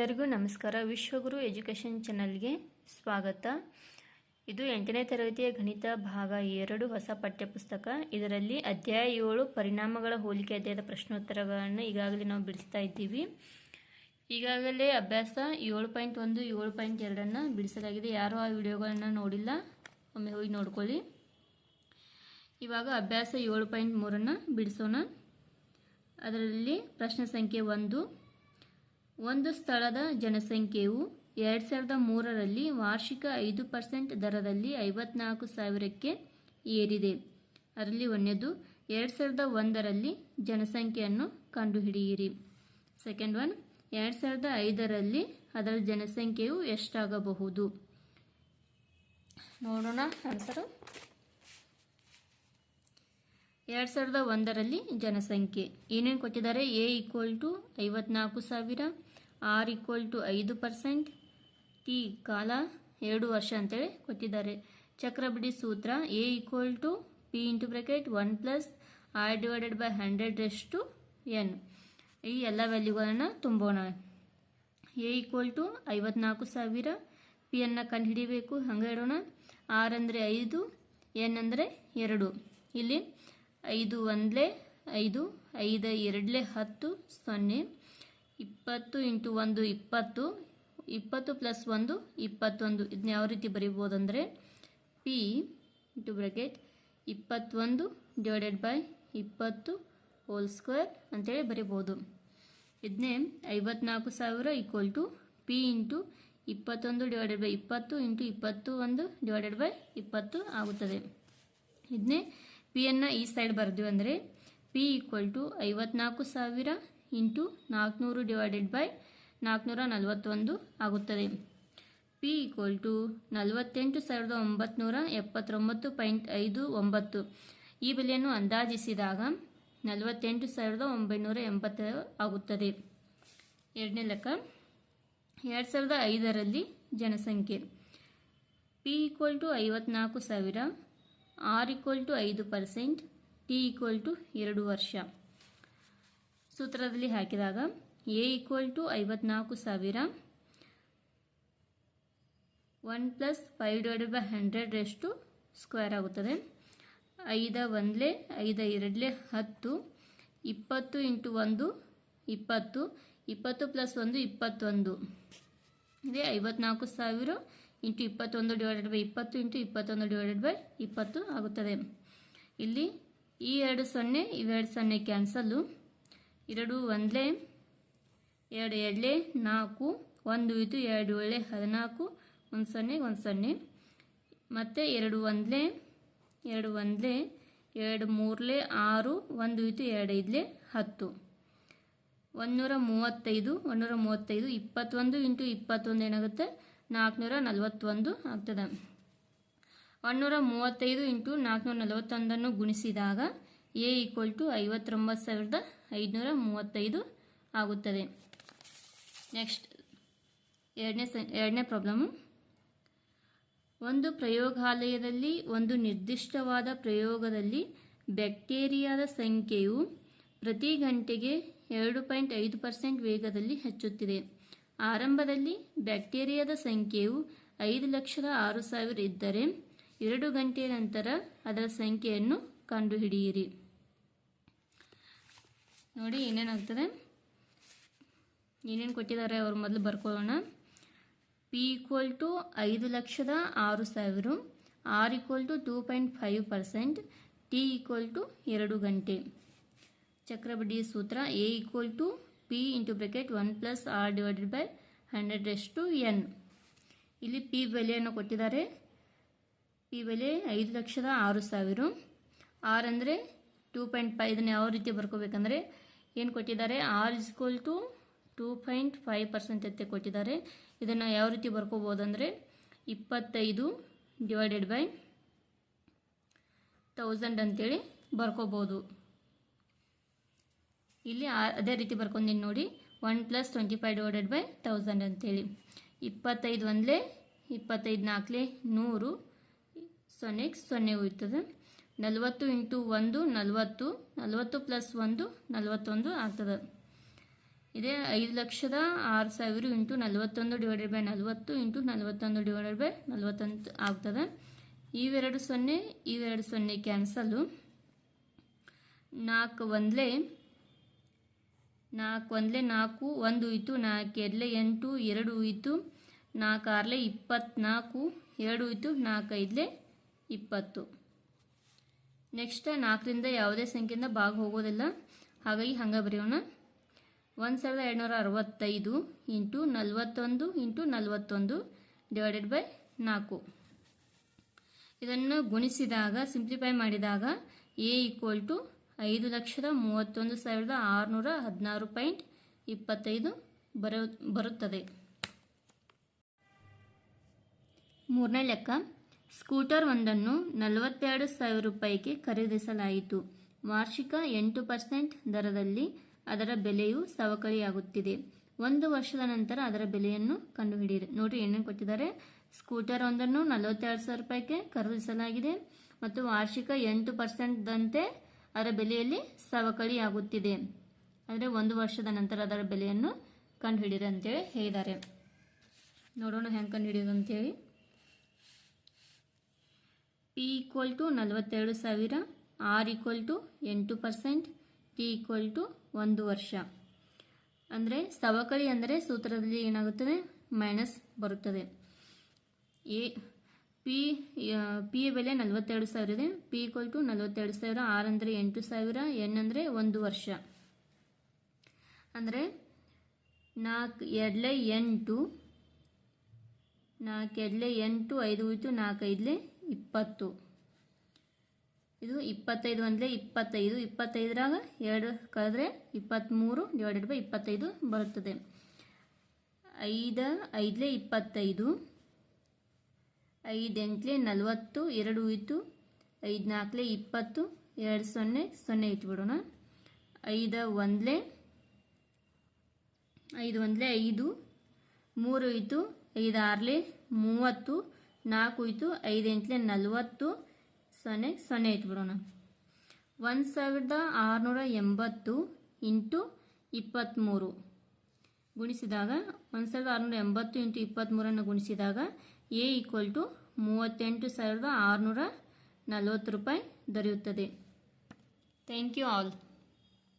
ಎಲ್ಲರಿಗೂ ನಮಸ್ಕಾರ. ವಿಶ್ವಗುರು ಎಜುಕೇಷನ್ ಚಾನಲ್ಗೆ ಸ್ವಾಗತ. ಇದು ಎಂಟನೇ ತರಗತಿಯ ಗಣಿತ ಭಾಗ ಎರಡು ಹೊಸ ಪಠ್ಯಪುಸ್ತಕ. ಇದರಲ್ಲಿ ಅಧ್ಯಾಯ ಏಳು ಪರಿಣಾಮಗಳ ಹೋಲಿಕೆ ಅಧ್ಯಾಯದ ಪ್ರಶ್ನೋತ್ತರಗಳನ್ನು ಈಗಾಗಲೇ ನಾವು ಬಿಡಿಸ್ತಾ ಇದ್ದೀವಿ. ಈಗಾಗಲೇ ಅಭ್ಯಾಸ ಏಳು ಪಾಯಿಂಟ್ ಒಂದು, ಏಳು ಪಾಯಿಂಟ್ ಎರಡನ್ನು ಬಿಡಿಸಲಾಗಿದೆ. ಯಾರೂ ಆ ವಿಡಿಯೋಗಳನ್ನು ನೋಡಿಲ್ಲ? ಒಮ್ಮೆ ಹೋಗಿ ನೋಡ್ಕೊಳ್ಳಿ. ಇವಾಗ ಅಭ್ಯಾಸ ಏಳು ಪಾಯಿಂಟ್ ಮೂರನ್ನು ಬಿಡಿಸೋಣ. ಅದರಲ್ಲಿ ಪ್ರಶ್ನೆ ಸಂಖ್ಯೆ ಒಂದು ಒಂದು ಸ್ಥಳದ ಜನಸಂಖ್ಯೆಯು ಎರಡು ಸಾವಿರದ ಮೂರರಲ್ಲಿ ವಾರ್ಷಿಕ ಐದು ಪರ್ಸೆಂಟ್ ದರದಲ್ಲಿ ಐವತ್ನಾಲ್ಕು ಸಾವಿರಕ್ಕೆ ಏರಿದೆ. ಅದರಲ್ಲಿ ಒಂದೇದು ಎರಡು ಸಾವಿರದ ಒಂದರಲ್ಲಿ ಜನಸಂಖ್ಯೆಯನ್ನು ಕಂಡುಹಿಡಿಯಿರಿ. ಸೆಕೆಂಡ್ ಒನ್, ಎರಡು ಸಾವಿರದ ಐದರಲ್ಲಿ ಅದರ ಜನಸಂಖ್ಯೆಯು ಎಷ್ಟಾಗಬಹುದು? ನೋಡೋಣ, ಆನ್ಸರು. ಎರಡು ಸಾವಿರದ ಒಂದರಲ್ಲಿ ಜನಸಂಖ್ಯೆ. ಏನೇನು ಕೊಟ್ಟಿದ್ದಾರೆ? ಎ ಈಕ್ವಲ್ ಟು ಐವತ್ನಾಲ್ಕು ಸಾವಿರ, ಆರ್ ಈಕ್ವಲ್ ಟು ಐದು ಪರ್ಸೆಂಟ್, ಟಿ ಕಾಲ ಎರಡು ವರ್ಷ ಅಂತೇಳಿ ಕೊಟ್ಟಿದ್ದಾರೆ. ಚಕ್ರಬಡ್ಡಿ ಸೂತ್ರ, A equal to P into bracket one plus R divided by hundred ಎಷ್ಟು ಎನ್. ಈ ಎಲ್ಲ ವ್ಯಾಲ್ಯೂಗಳನ್ನು ತುಂಬೋಣ. ಎ ಈಕ್ವಲ್ ಟು ಐವತ್ನಾಲ್ಕು ಸಾವಿರ, ಪಿ ಅನ್ನು ಕಂಡುಹಿಡಿಬೇಕು, ಹಂಗೆ ಇಡೋಣ. ಆರ್ ಅಂದರೆ ಐದು, ಎನ್ ಅಂದರೆ ಎರಡು. ಇಲ್ಲಿ ಐದು ಒಂದಲೇ ಐದು ಐದು ಎರಡಲೇ ಹತ್ತು, ಸೊನ್ನೆ, ಇಪ್ಪತ್ತು ಇಂಟು ಒಂದು, ಇಪ್ಪತ್ತು ಇಪ್ಪತ್ತು ಪ್ಲಸ್ ಒಂದು, ಇಪ್ಪತ್ತೊಂದು. ಇದನ್ನ ಯಾವ ರೀತಿ ಬರಿಬೋದಂದರೆ ಪಿ ಇಂಟು ಬ್ರಾಕೆಟ್ ಇಪ್ಪತ್ತೊಂದು ಡಿವೈಡೆಡ್ ಬೈ ಇಪ್ಪತ್ತು ಹೋಲ್ ಸ್ಕ್ವೇರ್ ಅಂತೇಳಿ ಬರಿಬೋದು. ಇದನ್ನೇ ಐವತ್ನಾಲ್ಕು ಸಾವಿರ ಈಕ್ವಲ್ ಟು ಪಿ ಇಂಟು ಇಪ್ಪತ್ತೊಂದು ಡಿವೈಡೆಡ್ ಬೈ ಇಪ್ಪತ್ತು ಇಂಟು ಇಪ್ಪತ್ತು ಒಂದು ಡಿವೈಡೆಡ್ ಬೈ ಇಪ್ಪತ್ತು ಆಗುತ್ತದೆ. ಇದನ್ನೇ ಪಿಯನ್ನು ಈ ಸೈಡ್ ಬರೆದ್ವಿ ಅಂದರೆ ಪಿ ಈಕ್ವಲ್ ಟು ಐವತ್ನಾಲ್ಕು ಸಾವಿರ ಇಂಟು ನಾಲ್ಕುನೂರು ಡಿವೈಡೆಡ್ ಬೈ ನಾಲ್ಕುನೂರ ನಲವತ್ತೊಂದು ಆಗುತ್ತದೆ. ಪಿ ಈಕ್ವಲ್ ಟು ನಲವತ್ತೆಂಟು ಸಾವಿರದ ಒಂಬತ್ನೂರ ಎಪ್ಪತ್ತೊಂಬತ್ತು ಪಾಯಿಂಟ್ ಐದು ಒಂಬತ್ತು. ಈ ಬೆಲೆಯನ್ನು ಅಂದಾಜಿಸಿದಾಗ ನಲವತ್ತೆಂಟು ಸಾವಿರದ ಒಂಬೈನೂರ ಎಂಬತ್ತು ಆಗುತ್ತದೆ. ಎರಡನೇ ಲೆಕ್ಕ. ಎರಡು ಸಾವಿರದ ಐದರಲ್ಲಿ ಜನಸಂಖ್ಯೆ. ಪಿ ಈಕ್ವಲ್ ಟು ಐವತ್ನಾಲ್ಕು ಸಾವಿರ ಆರ್ ಈಕ್ವಲ್ ಟು ಐದು ಪರ್ಸೆಂಟ್, ಟಿ ಈಕ್ವಲ್ ಟು ಎರಡು ವರ್ಷ. ಸೂತ್ರದಲ್ಲಿ ಹಾಕಿದಾಗ ಎ ಈಕ್ವಲ್ ಟು ಐವತ್ನಾಲ್ಕು ಸಾವಿರ, one plus five divided by hundred ಎಷ್ಟು ಸ್ಕ್ವೇರ್ ಆಗುತ್ತದೆ. ಐದ ಒಂದಲೇ, ಐದ ಎರಡಲೇ ಹತ್ತು, ಇಪ್ಪತ್ತು ಇಂಟು ಒಂದು, ಇಪ್ಪತ್ತು ಇಪ್ಪತ್ತು ಪ್ಲಸ್ ಒಂದು, ಇಪ್ಪತ್ತೊಂದು. ಇದೇ ಐವತ್ನಾಲ್ಕು ಸಾವಿರ ಇಂಟು ಇಪ್ಪತ್ತೊಂದು ಡಿವೈಡೆಡ್ ಬೈ ಇಪ್ಪತ್ತು ಇಂಟು ಇಪ್ಪತ್ತೊಂದು ಡಿವೈಡೆಡ್ ಬೈ ಇಪ್ಪತ್ತು ಆಗುತ್ತದೆ. ಇಲ್ಲಿ ಈ ಎರಡು ಸೊನ್ನೆ, ಇವೆರಡು ಸೊನ್ನೆ ಕ್ಯಾನ್ಸಲ್ಲು ಎರಡು ಒಂದಲೇ, ಎರಡು ಎರಡಲೇ, ನಾಲ್ಕು, ಒಂದು ಇದು ಎರಡು ಏಳೆ ಹದಿನಾಲ್ಕು, ಒಂದು ಸೊನ್ನೆ ಒಂದು ಸೊನ್ನೆ. ಮತ್ತು ಎರಡು ಒಂದಲೇ ಎರಡು ಒಂದಲೇ, ಎರಡು ಮೂರಲೇ, ಆರು, ಒಂದು ಇದು ಎರಡು ಐದಲೇ, ಹತ್ತು. ಒಂದುನೂರ ಮೂವತ್ತೈದು ಒಂದುನೂರ ಮೂವತ್ತೈದು, ಇಪ್ಪತ್ತೊಂದು ಇಂಟು ಇಪ್ಪತ್ತೊಂದು ಏನಾಗುತ್ತೆ? ನಾಲ್ಕುನೂರ ನಲವತ್ತೊಂದು ಆಗ್ತದೆ. ಒಂದುನೂರ ಮೂವತ್ತೈದು ಇಂಟು ನಾಲ್ಕುನೂರ ನಲವತ್ತೊಂದನ್ನು ಗುಣಿಸಿದಾಗ ಎ ಈಕ್ವಲ್ ಟು ಐವತ್ತೊಂಬತ್ತು ಸಾವಿರದ ಐದುನೂರ ಮೂವತ್ತೈದು ಆಗುತ್ತದೆ. ನೆಕ್ಸ್ಟ್, ಎರಡನೇ ಎರಡನೇ ಪ್ರಾಬ್ಲಮ್ಮು ಒಂದು ಪ್ರಯೋಗಾಲಯದಲ್ಲಿ, ಒಂದು ನಿರ್ದಿಷ್ಟವಾದ ಪ್ರಯೋಗದಲ್ಲಿ ಬ್ಯಾಕ್ಟೀರಿಯಾದ ಸಂಖ್ಯೆಯು ಪ್ರತಿ ಗಂಟೆಗೆ ಎರಡು ಪಾಯಿಂಟ್ ಐದು ಪರ್ಸೆಂಟ್ ವೇಗದಲ್ಲಿ ಹೆಚ್ಚುತ್ತಿದೆ. ಆರಂಭದಲ್ಲಿ ಬ್ಯಾಕ್ಟೀರಿಯಾದ ಸಂಖ್ಯೆಯು ಐದು ಲಕ್ಷದ ಆರು ಸಾವಿರ ಇದ್ದರೆ ಎರಡು ಗಂಟೆಯ ನಂತರ ಅದರ ಸಂಖ್ಯೆಯನ್ನು ಕಂಡುಹಿಡಿಯಿರಿ. ನೋಡಿ ಏನೇನಾಗ್ತದೆ ಏನೇನು ಕೊಟ್ಟಿದ್ದಾರೆ ಅವರು ಮೊದಲು ಬರ್ಕೊಳ್ಳೋಣ. ಪಿ ಈಕ್ವಲ್ ಟು ಐದು ಲಕ್ಷದ ಆರು ಸಾವಿರ R equal to two point five percent T equal to ಎರಡು ಗಂಟೆ. ಚಕ್ರಬಡ್ಡಿ ಸೂತ್ರ A equal to P into bracket one plus R divided by hundred ಎಷ್ಟು ಎನ್ ಇಲ್ಲಿ ಪಿ ಬೆಲೆಯನ್ನು ಕೊಟ್ಟಿದ್ದಾರೆ. ಪಿ ಬೆಲೆ ಐದು ಲಕ್ಷದ ಆರು ಸಾವಿರ. ಆರ್ ಅಂದರೆ ಟೂ ಪಾಯಿಂಟ್ ಫೈವ್ ಇದನ್ನು ಯಾವ ರೀತಿ ಬರ್ಕೋಬೇಕಂದ್ರೆ ಏನು ಕೊಟ್ಟಿದ್ದಾರೆ? R equal to two point five percent ಅಂತ ಕೊಟ್ಟಿದ್ದಾರೆ. ಇದನ್ನು ಯಾವ ರೀತಿ ಬರ್ಕೋಬೋದಂದರೆ ಇಪ್ಪತ್ತೈದು ಡಿವೈಡೆಡ್ ಬೈ ತೌಸಂಡ್ ಅಂತೇಳಿ ಬರ್ಕೋಬೋದು ಇಲ್ಲಿ ಅದೇ ರೀತಿ ಬರ್ಕೊಂಡಿನಿ ನೋಡಿ. One plus twenty five divided by thousand ಅಂತೇಳಿ. ಇಪ್ಪತ್ತೈದು ಒಂದಲೇ, ಇಪ್ಪತ್ತೈದು ನಾಲ್ಕಲೇ ನೂರು ಸೊನ್ನೆಗೆ ಸೊನ್ನೆ ಹೋಯ್ತದೆ ನಲವತ್ತು ಇಂಟು ಒಂದು, ನಲವತ್ತು ನಲವತ್ತು ಪ್ಲಸ್ ಒಂದು, ನಲವತ್ತೊಂದು ಆಗ್ತದೆ. ಇದೇ ಐದು ಲಕ್ಷದ ಆರು ಸಾವಿರ ಇಂಟು ನಲವತ್ತೊಂದು ಡಿವೈಡೆಡ್ ಬೈ ನಲವತ್ತು ಇಂಟು ನಲವತ್ತೊಂದು ಡಿವೈಡೆಡ್ ಬೈ ನಲವತ್ತೊಂದು ಆಗ್ತದೆ. ಇವೆರಡು ಸೊನ್ನೆ ಇವೆರಡು ಸೊನ್ನೆ ಕ್ಯಾನ್ಸಲ್ಲು ನಾಲ್ಕು ಒಂದಲೇ ನಾಲ್ಕು ಒಂದಲೇ ನಾಲ್ಕು, ಒಂದು ಹೋಯಿತು ನಾಲ್ಕು ಎರಡಲೆ ಎಂಟು, ಎರಡು ಹೋಯಿತು ನಾಲ್ಕು ಆರಲೆ ಇಪ್ಪತ್ತ್ನಾಲ್ಕು, ಎರಡು ಹೋಯಿತು ನಾಲ್ಕೈದಲೆ ಇಪ್ಪತ್ತು. ನೆಕ್ಸ್ಟ್ ನಾಲ್ಕರಿಂದ ಯಾವುದೇ ಸಂಖ್ಯೆಯಿಂದ ಭಾಗ ಹೋಗೋದಿಲ್ಲ ಹಾಗಾಗಿ ಹಂಗೆ ಬರೆಯೋಣ. ಒಂದು ಸಾವಿರದ ಎರಡುನೂರ ಅರವತ್ತೈದು ಇಂಟು ನಲವತ್ತೊಂದು ಇಂಟು ನಲವತ್ತೊಂದು ಡಿವೈಡೆಡ್ ಬೈ ನಾಲ್ಕು. ಇದನ್ನು ಗುಣಿಸಿದಾಗ, ಸಿಂಪ್ಲಿಫೈ ಮಾಡಿದಾಗ ಎ ಈಕ್ವಲ್ ಟು ಐದು ಲಕ್ಷದ ಮೂವತ್ತೊಂದು ಸಾವಿರದ ಆರುನೂರ ಹದಿನಾರು ಪಾಯಿಂಟ್ ಇಪ್ಪತ್ತೈದು ಬರೋ, ಬರುತ್ತದೆ. ಮೂರನೇ ಲೆಕ್ಕ. ಸ್ಕೂಟರ್ ಒಂದನ್ನು ನಲವತ್ತೆರಡು ಸಾವಿರ ರೂಪಾಯಿಗೆ ಖರೀದಿಸಲಾಯಿತು. ವಾರ್ಷಿಕ ಎಂಟು ಪರ್ಸೆಂಟ್ ದರದಲ್ಲಿ ಅದರ ಬೆಲೆಯು ಸವಕಳಿಯಾಗುತ್ತಿದೆ. ಒಂದು ವರ್ಷದ ನಂತರ ಅದರ ಬೆಲೆಯನ್ನು ಕಂಡುಹಿಡಿಯಿರಿ. ನೋಡಿ ಏನೇನು ಕೊಟ್ಟಿದ್ದಾರೆ. ಸ್ಕೂಟರ್ ಒಂದನ್ನು ನಲವತ್ತೆರಡು ಸಾವಿರ ರೂಪಾಯಿಗೆ ಖರೀದಿಸಲಾಗಿದೆ ಮತ್ತು ವಾರ್ಷಿಕ ಎಂಟು ಪರ್ಸೆಂಟ್ದಂತೆ ಅದರ ಬೆಲೆಯಲ್ಲಿ ಸವಕಳಿಯಾಗುತ್ತಿದೆ ಅಂದರೆ ಒಂದು ವರ್ಷದ ನಂತರ ಅದರ ಬೆಲೆಯನ್ನು ಕಂಡುಹಿಡಿಯಿರಿ ಅಂತೇಳಿ ಹೇಳಿದ್ದಾರೆ. ನೋಡೋಣ ಹೆಂಗೆ ಕಂಡುಹಿಡಿಯೋದು ಅಂತೇಳಿ. ಪಿ ಈಕ್ವಲ್ ಟು ನಲವತ್ತೆರಡು ಸಾವಿರ ಆರ್ ಈಕ್ವಲ್ ಟು ಎಂಟು ಪರ್ಸೆಂಟ್ ಟಿ ಈಕ್ವಲ್ ಟು ಒಂದು ವರ್ಷ. ಅಂದರೆ ಸವಕಳಿ ಅಂದರೆ ಸೂತ್ರದಲ್ಲಿ ಏನಾಗುತ್ತದೆ? ಮೈನಸ್ ಬರುತ್ತದೆ. ಎ ಪಿ ಪಿ ಬೆಲೆ ನಲವತ್ತೆರಡು ಸಾವಿರ ಇದೆ. ಪಿ ಈಕ್ವಲ್ ಟು ನಲವತ್ತೆರಡು ಸಾವಿರ, ಆರ್ ಅಂದರೆ ಎಂಟು ಸಾವಿರ, ಎನ್ ಅಂದರೆ ಒಂದು ವರ್ಷ. ಅಂದರೆ ನಾಲ್ಕು ಎರಡಲೆ ಎಂಟು, ನಾಲ್ಕು ಎರಡಲೆ ಎಂಟು, ಐದು ಹೋಯ್ತು, ನಾಲ್ಕು ಐದಲೇ ಇಪ್ಪತ್ತು. ಇದು ಇಪ್ಪತ್ತೈದು ಅಂದರೆ ಇಪ್ಪತ್ತೈದು, ಇಪ್ಪತ್ತೈದರಾಗ ಎರಡು ಕಳೆದ್ರೆ ಇಪ್ಪತ್ತ್ಮೂರು ಡಿವೈಡೆಡ್ ಬೈ ಇಪ್ಪತ್ತೈದು ಬರುತ್ತದೆ. ಐದು, ಐದಲೇ ಇಪ್ಪತ್ತೈದು ಐದು ಎಂಟ್ಲೆ ನಲವತ್ತು, ಎರಡು ಇತ್ತು. ಐದು ನಾಲ್ಕಲೆ ಇಪ್ಪತ್ತು, ಎರಡು ಸೊನ್ನೆ ಸೊನ್ನೆ ಇಟ್ಬಿಡೋಣ. ಐದು ಒಂದ್ಲೆ ಐದು ಒಂದ್ಲೆ ಐದು, ಮೂರು ಹೋಯಿತು ಐದು ಆರಲೇ ಮೂವತ್ತು, ನಾಲ್ಕು ಹೋಯಿತು ಐದು ನಲವತ್ತು, ಸೊನ್ನೆ ಸೊನ್ನೆ ಇಟ್ಬಿಡೋಣ. ಒಂದು ಸಾವಿರದ ಆರುನೂರ ಎಂಬತ್ತು ಇಂಟು ಇಪ್ಪತ್ತ್ಮೂರು ಗುಣಿಸಿದಾಗ, ಒಂದು ಸಾವಿರದ ಆರುನೂರ ಎಂಬತ್ತು ಇಂಟು ಇಪ್ಪತ್ತ್ಮೂರನ್ನು ಗುಣಿಸಿದಾಗ ಎ ಈಕ್ವಲ್ ಟು ಮೂವತ್ತೆಂಟು ಸಾವಿರದ ಆರುನೂರ ನಲವತ್ತು ರೂಪಾಯಿ ದೊರೆಯುತ್ತದೆ. Thank you all